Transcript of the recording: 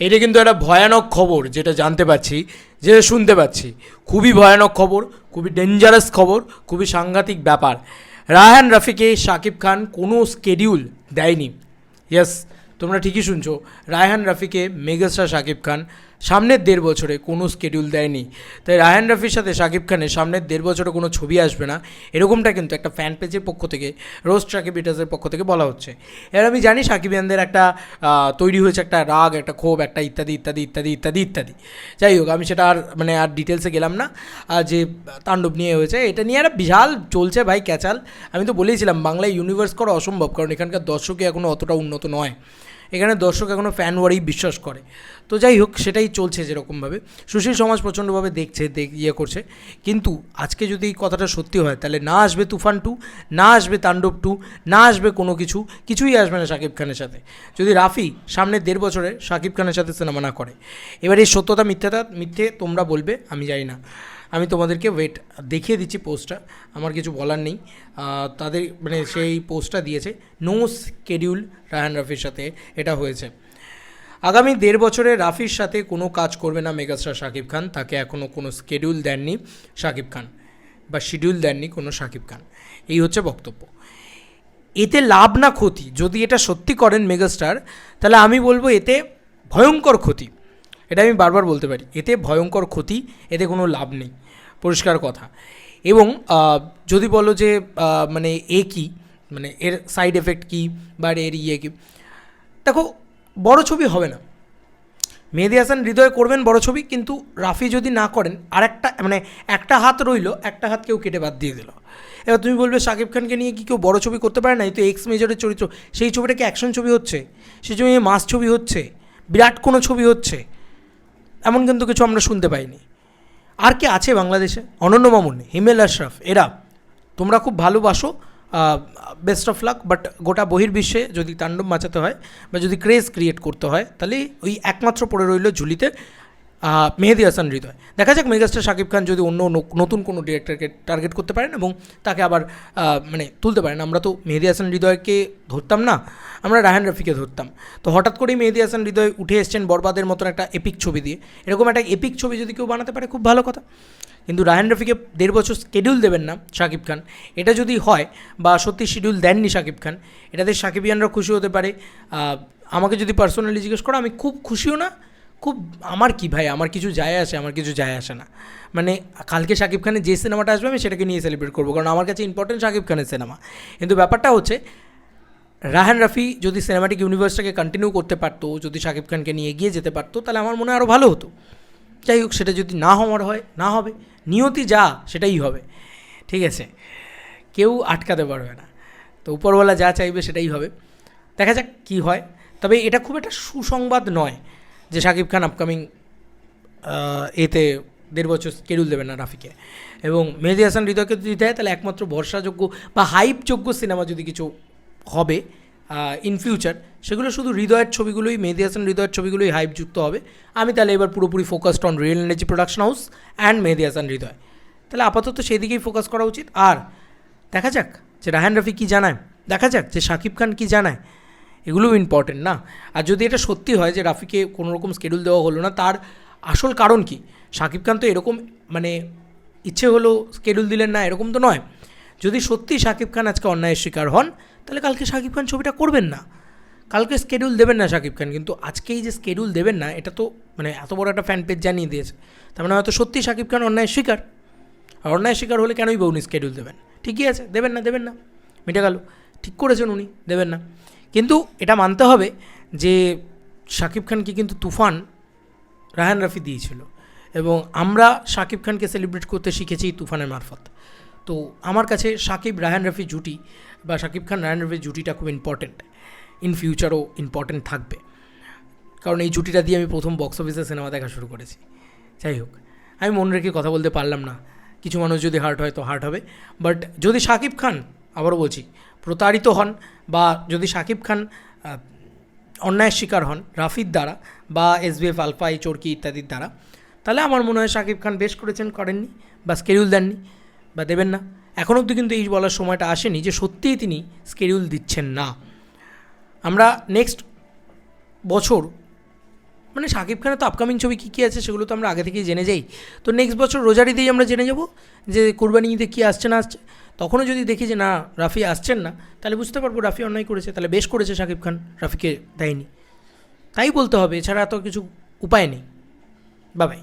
এটা কিন্তু একটা ভয়ানক খবর যেটা জানতে পাচ্ছি যেটা শুনতে পাচ্ছি। খুবই ভয়ানক খবর, খুবই ডেঞ্জারাস খবর, খুবই সাংঘাতিক ব্যাপার। রায়হান রাফিকে শাকিব খান কোনো স্কেডিউল দেয়নি। ইয়াস তোমরা ঠিকই শুনছো। রায়হান রাফিকে মেগাস্টার শাকিব খান সামনের দেড় বছরে কোনো স্কেডিউল দেয়নি। তাই রায়হান রাফির সাথে শাকিব খানের সামনের দেড় বছরে কোনো ছবি আসবে না। এরকমটা কিন্তু একটা ফ্যান পেজের পক্ষ থেকে রোজ সাকিব ইটাসের পক্ষ থেকে বলা হচ্ছে। এর আমি জানি সাকিবিয়ানদের একটা তৈরি হয়েছে একটা রাগ, একটা ক্ষোভ, একটা ইত্যাদি ইত্যাদি ইত্যাদি ইত্যাদি ইত্যাদি। যাই হোক, আমি সেটা আর মানে আর ডিটেলসে গেলাম না। আর যে তাণ্ডব নিয়ে হয়েছে, এটা নিয়ে একটা বিশাল চলছে ভাই ক্যাচাল আমি তো বলেইছিলাম, বাংলায় ইউনিভার্স করা অসম্ভব, কারণ এখানকার দর্শকই এখনও অতটা উন্নত নয়। এখানে দর্শক এখনও ফ্যান ওয়ারি বিশ্বাস করে। তো যাই হোক, সেটাই চলছে যেরকমভাবে। সুশীল সমাজ প্রচণ্ডভাবে দেখছে, দেখ ইয়ে করছে। কিন্তু আজকে যদি এই কথাটা সত্যি হয়, তাহলে না আসবে তুফান টু, না আসবে তাণ্ডব টু, না আসবে কোনো কিছু, কিছুই আসবে না শাকিব খানের সাথে। যদি রাফি সামনের দেড় বছরে শাকিব খানের সাথে সিনেমা না করে। এবার এই সত্যতা মিথ্যাটা মিথ্যে তোমরা বলবে, আমি জানি না। আমি তোমাদেরকে ওয়েট দেখিয়ে দিচ্ছি পোস্টটা আমার কিছু বলার নেই। তাদের মানে সেই পোস্টটা দিয়েছে। নো স্কেডিউল রায়হান রাফির সাথে এটা হয়েছে। আগামী দেড় বছরে রাফির সাথে কোনো কাজ করবে না মেগাস্টার শাকিব খান। তাকে এখনও কোনো স্কেডিউল দেননি শাকিব খান বা শিডিউল দেননি কোনো শাকিব খান। এই হচ্ছে বক্তব্য। এতে লাভ না ক্ষতি। যদি এটা সত্যি করেন মেগাস্টার, তাহলে আমি বলব এতে ভয়ঙ্কর ক্ষতি। এটা আমি বারবার বলতে পারি। এতে ভয়ঙ্কর ক্ষতি, এতে কোনো লাভ নেই। পরিষ্কার কথা। এবং যদি বলো যে মানে এ কী? মানে এর সাইড এফেক্ট কী? বা এর ইয়ে কী? দেখো, বড় ছবি হবে না। মেহেদি হাসান হৃদয় করবেন বড় ছবি, কিন্তু রাফি যদি না করেন আর একটা মানে একটা হাত রইল, একটা হাত কেউ কেটে বাদ দিয়ে দিল। এবার তুমি বলবে, শাকিব খানকে নিয়ে কি কেউ বড় ছবি করতে পারে না? এই তো এক্স মেজরের চরিত্র। সেই ছবিটা কি অ্যাকশন ছবি হচ্ছে? সেই ছবি মাস ছবি হচ্ছে? বিরাট কোনো ছবি হচ্ছে? এমন কিন্তু কিছু আমরা শুনতে পাইনি। আর কে আছে বাংলাদেশে? অনন্য মামুন, হিমেল আশরাফ, এরা। তোমরা খুব ভালোবাসো বেস্ট অফ লাক বাট গোটা বহির্বিশ্বে যদি তাণ্ডব মাচাতে হয় বা যদি ক্রেজ ক্রিয়েট করতে হয়, তাহলে ওই একমাত্র পড়ে রইল ঝুলিতে মেহেদি হাসান হৃদয়। দেখা যাক মেগাস্টার শাকিব খান যদি অন্য নতুন কোনো ডিরেক্টরকে টার্গেট করতে পারেন এবং তাকে আবার মানে তুলতে পারেন। আমরা তো মেহেদি হাসান হৃদয়কে ধরতাম না, আমরা রায়হান রফিকে ধরতাম। তো হঠাৎ করেই মেহেদি হাসান হৃদয় উঠে এসছেন বরবাদের মতন একটা এপিক ছবি দিয়ে। এরকম একটা এপিক ছবি যদি কেউ বানাতে পারে, খুব ভালো কথা। কিন্তু রায়হান রফিকে দেড় বছর স্কেডিউল দেবেন না শাকিব খান। এটা যদি হয় বা সত্যি শিডিউল দেননি শাকিব খান, এটাতে সাকিবিয়ানরা খুশি হতে পারে। আমাকে যদি পার্সোনালি জিজ্ঞেস করো, আমি খুব খুশিও না খুব আমার কি ভাই? আমার কিছু যায় আসে, আমার কিছু যায় আসে না। মানে কালকে শাকিব খানের যে সিনেমাটা আসবে, আমি সেটাকে নিয়ে সেলিব্রেট করব। কারণ আমার কাছে ইম্পর্টেন্ট শাকিব খানের সিনেমা। কিন্তু ব্যাপারটা হচ্ছে, রাহান রাফি যদি সিনেমাটিক ইউনিভার্সটাকে কন্টিনিউ করতে পারতো, যদি শাকিব খানকে নিয়ে এগিয়ে যেতে পারতো, তাহলে আমার মনে হয় আরও ভালো হতো। যাই হোক, সেটা যদি না হওয়ার হয়, না হবে। নিয়তি যা, সেটাই হবে। ঠিক আছে? কেউ আটকাতে পারবে না। তো উপরওয়ালা যা চাইবে, সেটাই হবে। দেখা যাক কী হয়। তবে এটা খুব একটা সুসংবাদ নয়। যে শাকিব খান আপকামিং এতে দেড় বছর স্কেডিউল দেবেন না রাফিকে। এবং মেহেদি হাসান হৃদয়কে যদি দেয়, তাহলে একমাত্র ভরসাযোগ্য বা হাইপযোগ্য সিনেমা যদি কিছু হবে ইন ফিউচার সেগুলো শুধু হৃদয়ের ছবিগুলোই, মেহেদি হাসান হৃদয়ের ছবিগুলোই হাইপযুক্ত হবে। আমি তাহলে এবার পুরোপুরি focused on real energy production house and Mehedi Hasan Hridoy. তাহলে আপাতত সেই দিকেই ফোকাস করা উচিত। আর দেখা যাক যে রাহান রফি কী জানায়। দেখা যাক যে শাকিব খান কী জানায়। এগুলোও ইম্পর্টেন্ট না। আর যদি এটা সত্যি হয় যে রাফিকে কোনো রকম স্কেডিউল দেওয়া হলো না, তার আসল কারণ কি? শাকিব খান তো এরকম মানে ইচ্ছে হলো স্কেডিউল দিলেন না, এরকম তো নয়। যদি সত্যি শাকিব খান আজকে অন্যায়ের শিকার হন, তাহলে কালকে শাকিব খান ছবিটা করবেন না। কালকে স্কেডিউল দেবেন না শাকিব খান, কিন্তু আজকেই যে স্কেডিউল দেবেন না, এটা তো মানে এত বড় একটা ফ্যান পেজ জানিয়ে দিয়েছে। তার মানে হয়তো সত্যি শাকিব খান অন্যায়ের শিকার। আর অন্যায়ের শিকার হলে কেনই বা উনি স্কেডিউল দেবেন? ঠিকই আছে, দেবেন না দেবেন না। মিটে গেল। ঠিক করেছেন উনি, দেবেন না। কিন্তু এটা মানতে হবে যে শাকিব খানকে কিন্তু তুফান রাহান রাফি দিয়েছিল এবং আমরা শাকিব খানকে সেলিব্রেট করতে শিখেছি তুফানের মারফত। তো আমার কাছে শাকিব রাহান রাফি জুটি বা শাকিব খান রাহান রাফির জুটিটা খুব ইম্পর্ট্যান্ট ইন ফিউচারও ইম্পর্ট্যান্ট থাকবে। কারণ এই জুটিটা দিয়ে আমি প্রথম বক্স অফিসে সিনেমা দেখা শুরু করেছি। যাই হোক, আমি মনে রেখে কথা বলতে পারলাম না। কিছু মানুষ যদি হার্ট হয় তো হার্ট হবে। বাট যদি শাকিব খান আবারও বলছি, প্রতারিত হন বা যদি শাকিব খান অন্যায়ের শিকার হন রাফির দ্বারা বা এসবিএফ, আলফাই, চরকি ইত্যাদির দ্বারা, তাহলে আমার মনে হয় শাকিব খান বেশ করেছেন, করেননি বা স্কেডিউল দেননি বা দেবেন না। এখন অবধি কিন্তু এই বলার সময়টা আসেনি যে সত্যিই তিনি স্কেডিউল দিচ্ছেন না। আমরা নেক্সট বছর মানে শাকিব খানের তো আপকামিং ছবি কী কী আছে সেগুলো তো আমরা আগে থেকেই জেনে যাই। তো নেক্সট বছর রোজারিতেই আমরা জেনে যাব যে কোরবানি ঈদে কী আসছে না আসছে। তখনও যদি দেখি যে না, রাফি আসছেন না, তাহলে বুঝতে পারব রাফি অন্যায় করেছে, তাহলে বেশ করেছে শাকিব খান, রাফিকে দেয়নি। তাই বলতে হবে, এছাড়া তো কিছু উপায় নেই। বাবাই